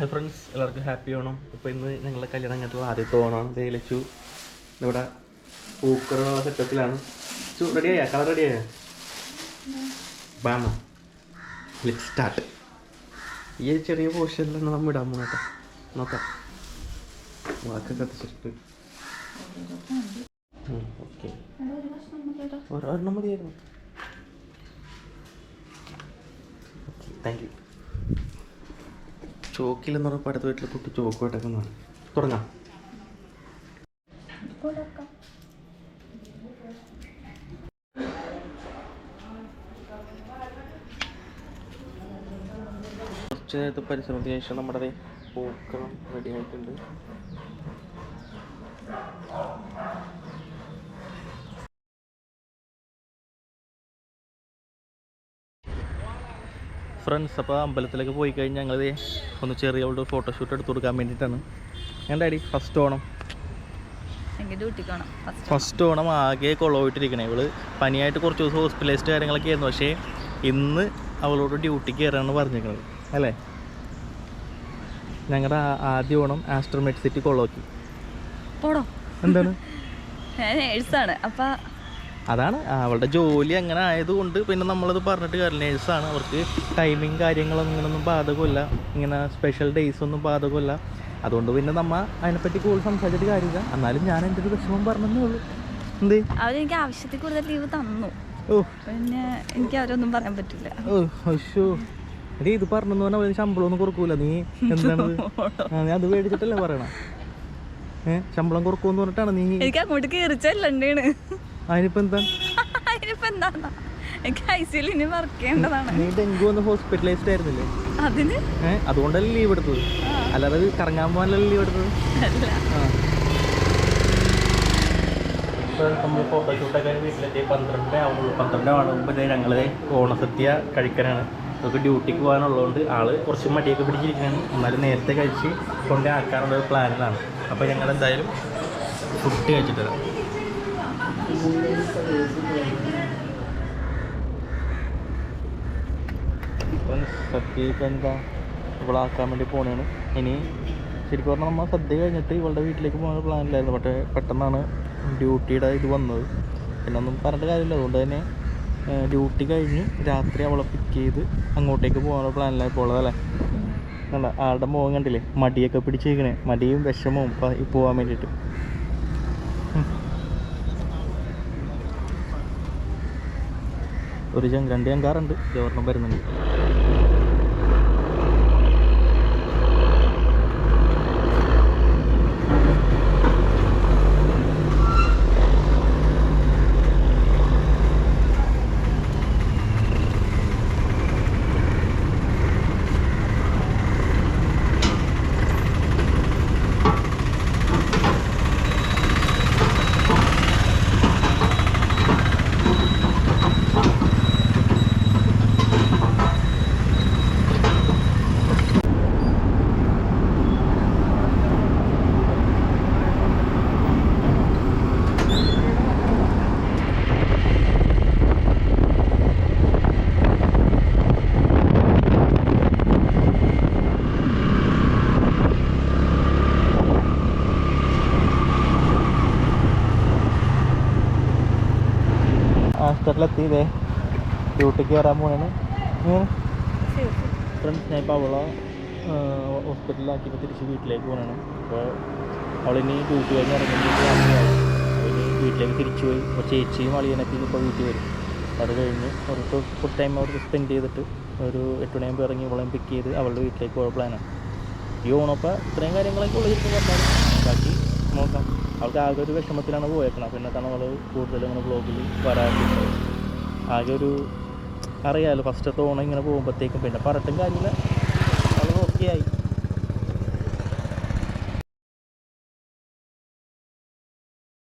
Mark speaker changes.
Speaker 1: Hi friends എല്ലാവർക്കും happy Onam ഇപ്പോൾ ഇന്ന് ഞങ്ങളുടെ കല്യാണം കഴിഞ്ഞിട്ടുള്ള ആദ്യത്തെ ഓണമാണ് ലച്ചു ഇവിടെ പൂക്കറുള്ള സെറ്റപ്പിലാണ് ചു റെഡിയായ കളർ റെഡിയായ ബാമ? ലെറ്റ് സ്റ്റാർട്ട് ഈ ഒരു ചെറിയ പോർഷനിലാണ് നമ്മൾ ഇടാൻ പോകുന്നത് കേട്ടോ. നോക്കാം. വാക്ക് കത്തിച്ചിട്ട്. ഓക്കെ ഒരെണ്ണം മതിയായിരുന്നു. താങ്ക് യു ചോക്കിലെന്ന് പറഞ്ഞപ്പോൾ അടുത്ത വീട്ടിൽ കുട്ടി ചോക്ക് വെട്ടക്കുന്നതാണ്. തുടങ്ങാം. കുറച്ച് നേരത്തെ പരിശ്രമത്തിന് ശേഷം നമ്മുടെ പൂക്കളം റെഡി ആയിട്ടുണ്ട്. ഫ്രണ്ട്സ് അപ്പോൾ അമ്പലത്തിലേക്ക് പോയി കഴിഞ്ഞാൽ ഞങ്ങൾ ഒന്ന് ചെറിയ ഒരു ഫോട്ടോഷൂട്ട് എടുത്ത് കൊടുക്കാൻ വേണ്ടിയിട്ടാണ്. Daddy first Onam.
Speaker 2: First
Speaker 1: Onam. ആകെ കൊള്ളവിട്ടിരിക്കണേ ഇവൾ പനിയായിട്ട് കുറച്ച് ദിവസം ഹോസ്പിറ്റലൈസ്ഡ് കാര്യങ്ങളൊക്കെ ആയിരുന്നു. പക്ഷേ ഇന്ന് അവളോട് ഡ്യൂട്ടിക്ക് കയറാണെന്ന് പറഞ്ഞിരിക്കുന്നത് അല്ലേ? ഞങ്ങളുടെ ആദ്യ ഓണം ആസ്ട്രോമെറ്റ് സിറ്റി കൊള്ളോക്കി.
Speaker 2: പോടോ.
Speaker 1: എന്താണ്?
Speaker 2: ഞാൻ നേഴ്സാണ് അപ്പം
Speaker 1: അതാണ് അവളുടെ ജോലി അങ്ങനെ ആയതുകൊണ്ട് പിന്നെ നമ്മളത് പറഞ്ഞിട്ട് കാര്യം നേഴ്സാണ് അവർക്ക് ടൈമിങ് കാര്യങ്ങളൊന്നും ഇങ്ങനൊന്നും ബാധകമില്ല. ഇങ്ങനെ സ്പെഷ്യൽ ഡേയ്സ് ഒന്നും ബാധകമില്ല. അതുകൊണ്ട് പിന്നെ നമ്മ അതിനെപ്പറ്റി കൂടുതൽ സംസാരിച്ചിട്ട് കാര്യമില്ല. എന്നാലും ഞാൻ എന്റെ ഒരു വിഷമം പറഞ്ഞതേ ഉള്ളൂ. എന്ത്?
Speaker 2: അവരെനിക്ക് ആവശ്യത്തിൽ കൂടുതൽ ലീവ് തന്നു.
Speaker 1: ഓ.
Speaker 2: പിന്നെ എനിക്ക് അവരൊന്നും പറയാൻ പറ്റില്ല.
Speaker 1: ഓ എടീ ഇത് പറഞ്ഞു പറഞ്ഞാൽ അവർ ശമ്പളം ഒന്നും കൊടുക്കൂല. നീ എന്താണ്? ഞാൻ അത് മേടിച്ചിട്ടല്ലേ പറയണ? ഏഹ് ശമ്പളം കൊടുക്കുമെന്ന് പറഞ്ഞിട്ടാണ് നീ
Speaker 2: എനിക്ക് അങ്ങോട്ട് കയറിച്ചല്ലുണ്ടാണ്
Speaker 1: അതിനിപ്പോ എന്താ?
Speaker 2: അതിനിപ്പോ എന്താ എനിക്ക് ഐ സിയിൽ ഇനി വർക്ക് ചെയ്യേണ്ടതാണ്.
Speaker 1: നീ ഡെങ്കു വന്ന് ഹോസ്പിറ്റലൈസ്ഡ് ആയിരുന്നില്ലേ?
Speaker 2: അതിന്?
Speaker 1: ഏ അതുകൊണ്ടല്ലേ ലീവ് എടുത്തത്. അല്ലാതെ കറങ്ങാൻ പോകാനല്ലേ ലീവ് എടുത്തത്?
Speaker 2: അല്ല.
Speaker 1: നമ്മൾ ഫോട്ടോഷൂട്ടൊക്കെ വീട്ടിലെത്തി പന്ത്രണ്ട് ആവുന്നുള്ളൂ പന്ത്രണ്ട് ആവുമ്പോൾ ഞങ്ങൾ ഓണസദ്യ കഴിക്കാനാണ് നമുക്ക് ഡ്യൂട്ടിക്ക് പോകാനുള്ളതുകൊണ്ട് ആൾ കുറച്ച് മടിയൊക്കെ പിടിച്ചിരിക്കുകയാണ്. എന്നാലും നേരത്തെ കഴിച്ച് കൊണ്ടേ ആക്കാനുള്ള ഒരു പ്ലാനിലാണ് അപ്പോൾ ഞങ്ങൾ എന്തായാലും ഫുഡ് കഴിച്ചിട്ട് വരാം. ഇപ്പം എന്താ? ഇവളാക്കാൻ വേണ്ടി പോണേണ്. ഇനി ശരിക്കും പറഞ്ഞാൽ നമ്മൾ സദ്യ കഴിഞ്ഞിട്ട് ഇവളുടെ വീട്ടിലേക്ക് പോകാൻ പ്ലാനില്ലായിരുന്നു പക്ഷേ പെട്ടെന്നാണ് ഡ്യൂട്ടിയുടെ ഇത് വന്നത്. പിന്നെ ഒന്നും പറഞ്ഞിട്ട് കാര്യമില്ല. അതുകൊണ്ട് തന്നെ ഡ്യൂട്ടി കഴിഞ്ഞ് രാത്രി അവളെ പിക്ക് ചെയ്ത് അങ്ങോട്ടേക്ക് പോകാനുള്ള പ്ലാനിലായി പോളതല്ലേ കണ്ട? ആളുടെ മുഖം കണ്ടില്ലേ? മടിയൊക്കെ പിടിച്ചിരിക്കണേ. മടിയും വിഷമവും പോകാൻ വേണ്ടിയിട്ട്. ഒരു രണ്ട് ജങ്കാറുണ്ട് ഗവർണർ വരുന്നുണ്ട്. ആസ്റ്ററിലെത്തി ഇതേ ഡ്യൂട്ടിക്ക് വരാൻ പോണേണ് ഫ്രണ്ട്സ് ഞാൻ ഇപ്പോൾ അവളെ ഹോസ്പിറ്റലിലാക്കിയിട്ട് തിരിച്ച് വീട്ടിലേക്ക് പോകണം അപ്പോൾ അവളിനി ഡ്യൂട്ടി കഴിഞ്ഞ് ഇറങ്ങുമ്പോൾ അവന് വീട്ടിലേക്ക് തിരിച്ചു പോയി. അപ്പോൾ ചേച്ചിയും അളിയനൊക്കെ ഇപ്പോൾ വീട്ടിൽ വരും. അത് കഴിഞ്ഞ് അവർക്ക് ഫുൾ ടൈം അവർക്ക് സ്പെൻഡ് ചെയ്തിട്ട് ഒരു എട്ട് മണിയാകുമ്പോൾ ഇറങ്ങി ഇവളെയും പിക്ക് ചെയ്ത് അവളുടെ വീട്ടിലേക്ക് പോയ പ്ലാനാണ് ഈ ഓണപ്പോൾ ഇത്രയും കാര്യങ്ങളൊക്കെ ഉള്ള ശരിക്കും പറഞ്ഞാൽ ബാക്കി അവൾക്ക് ആകെ ഒരു വിഷമത്തിലാണ് പോയേക്കണം പിന്നെ തന്നെ കൂടുതൽ ഇങ്ങനെ ബ്ലോഗിൽ വരാറുണ്ട് ആകെ ഒരു അറിയാമല്ലോ ഫസ്റ്റത്തെ ഓണം ഇങ്ങനെ പോകുമ്പോഴത്തേക്കും പിന്നെ പറഞ്ഞിട്ടും കാര്യമില്ല. അവൾ ഓക്കെ ആയി.